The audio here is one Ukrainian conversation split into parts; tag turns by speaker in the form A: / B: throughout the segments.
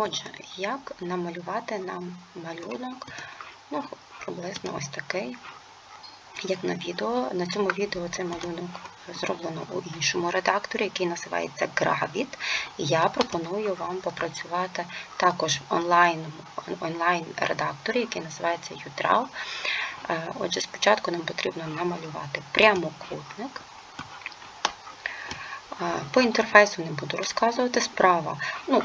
A: Отже, як намалювати нам малюнок, ну, приблизно ось такий, як на відео. На цьому відео цей малюнок зроблено у іншому редакторі, який називається Gravit. Я пропоную вам попрацювати також в онлайн, онлайн-редакторі, який називається UDRAW. Е, Отже, спочатку нам потрібно намалювати прямокутник. Е, По інтерфейсу не буду розказувати. Справа, ну,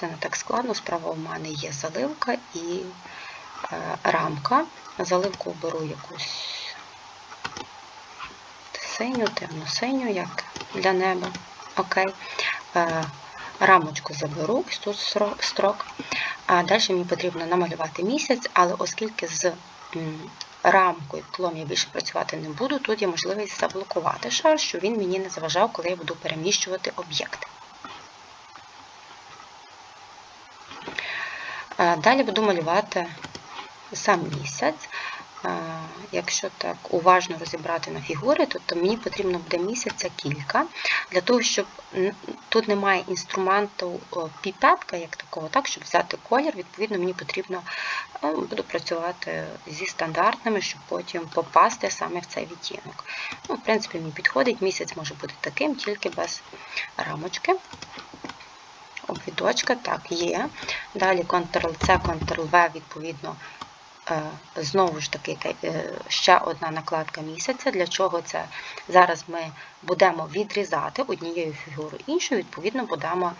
A: це не так складно, справа у мене є заливка і е, рамка. Заливку беру якусь синю, темно-синю, як для неба. Окей. Е, рамочку заберу, ось тут строк. А далі мені потрібно намалювати місяць, але оскільки з рамкою тлом я більше працювати не буду, тут є можливість заблокувати шар, щоб він мені не заважав, коли я буду переміщувати об'єкти. Далі буду малювати сам місяць. Якщо так уважно розібрати на фігури, то, то мені потрібно буде місяця кілька. Для того, щоб тут немає інструменту піпетка, як такого, так, щоб взяти колір, відповідно, мені потрібно буду працювати зі стандартними, щоб потім попасти саме в цей відтінок. Ну, В принципі, мені підходить, місяць може бути таким, тільки без рамочки. Обвідочка, так, є. Далі Ctrl-C, Ctrl-V, відповідно, Знову ж таки, ще одна накладка місяця. Для чого це? Зараз ми будемо відрізати однією фігурою іншою, відповідно, будемо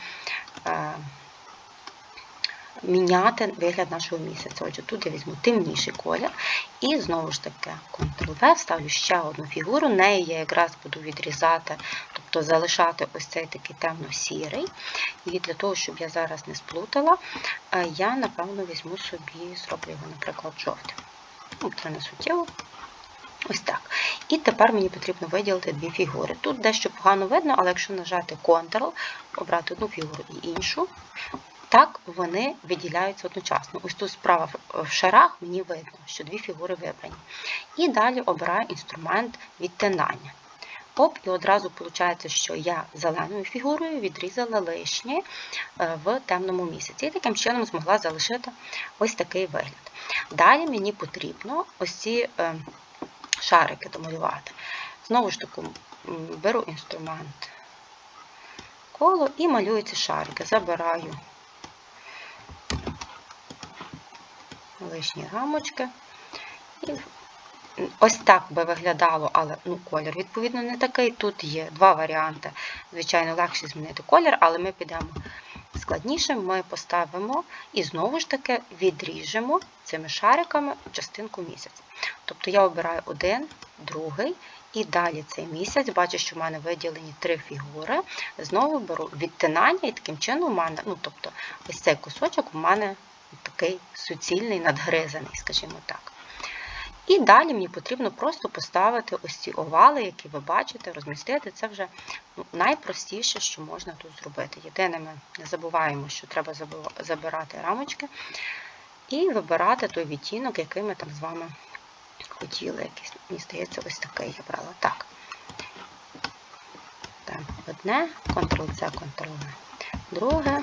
A: міняти вигляд нашого місяця. Отже, тут я візьму темніший колір. І знову ж таки, Ctrl-V, ставлю ще одну фігуру, неї я якраз буду відрізати, тобто залишати ось цей такий темно-сірий. І для того, щоб я зараз не сплутала, я, напевно, візьму собі, зроблю його, наприклад, жовтим. Це не суттєво. Ось так. І тепер мені потрібно виділити дві фігури. Тут дещо погано видно, але якщо нажати Ctrl, обрати одну фігуру і іншу, так вони виділяються одночасно. Ось тут справа в шарах мені видно, що дві фігури вибрані. І далі обираю інструмент відтинання. Оп, і одразу виходить, що я зеленою фігурою відрізала лишнє е, в темному місяці. І таким чином змогла залишити ось такий вигляд. Далі мені потрібно ось ці е, шарики домалювати. Знову ж таки, беру інструмент коло і малюю ці шарики. Забираю лишні рамочки. І ось так би виглядало, але ну, колір, відповідно, не такий. Тут є два варіанти. Звичайно, легше змінити колір, але ми підемо складнішим, ми поставимо і знову ж таки відріжемо цими шариками частинку місяця. Тобто я обираю один, другий. І далі цей місяць, бачу, що в мене виділені три фігури. Знову беру відтинання, і таким чином у мене, ну, тобто, ось цей кусочок у мене такий суцільний, надгризаний, скажімо так. І далі мені потрібно просто поставити ось ці овали, які ви бачите, розмістити. Це вже ну, найпростіше, що можна тут зробити. Єдине, ми не забуваємо, що треба забирати рамочки і вибирати той відтінок, який ми там з вами хотіли. Якийсь, Мені здається, ось такий я брала. Так. Там одне, Ctrl-C, Ctrl-V. Друге,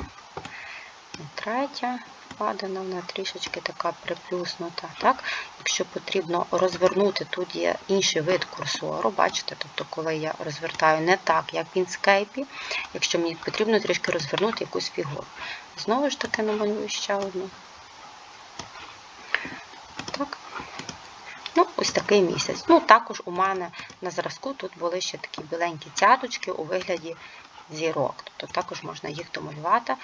A: третє складена, вона трішечки така приплюснута. Так? Якщо потрібно розвернути, тут є інший вид курсору, бачите, тобто, коли я розвертаю не так, як в інскейпі, якщо мені потрібно трішки розвернути якусь фігуру. Знову ж таки намалюю ще одну. Так. Ну, Ось такий місяць. Ну, Також у мене на зразку тут були ще такі біленькі цяточки у вигляді зірок. Тобто також можна їх домалювати.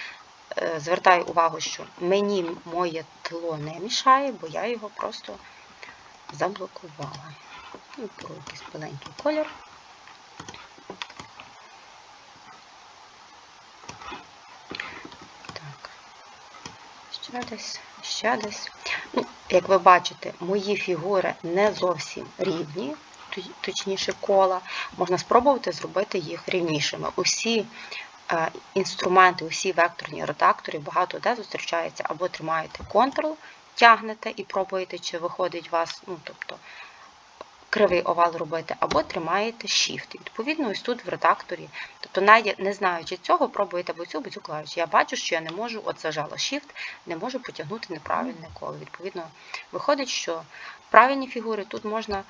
A: Е, звертаю увагу, що мені моє тло не мішає, бо я його просто заблокувала. Ну, беру якийсь біленький колір. Так, ще десь, ще десь. Ну, Як ви бачите, мої фігури не зовсім рівні, точніше кола. Можна спробувати зробити їх рівнішими. Усі інструменти, усі векторні редактори, багато де зустрічаються, або тримаєте Ctrl, тягнете і пробуєте, чи виходить вас, ну, тобто, кривий овал робити, або тримаєте Shift. Відповідно, ось тут в редакторі, тобто не знаючи цього, пробуєте або цю, або цю клавішу. Я бачу, що я не можу, от зажала Shift, не можу потягнути неправильне коло. Відповідно, виходить, що правильні фігури тут можна е,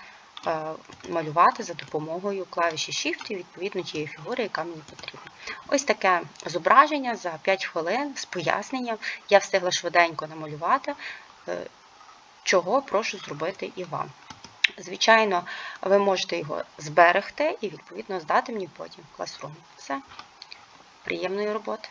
A: малювати за допомогою клавіші Shift і відповідно тієї фігури, яка мені потрібна. Ось таке зображення за 5 хвилин з поясненням. Я встигла швиденько намалювати, е, чого прошу зробити і вам. Звичайно, ви можете його зберегти і, відповідно, здати мені потім в класрум. Все. Приємної роботи!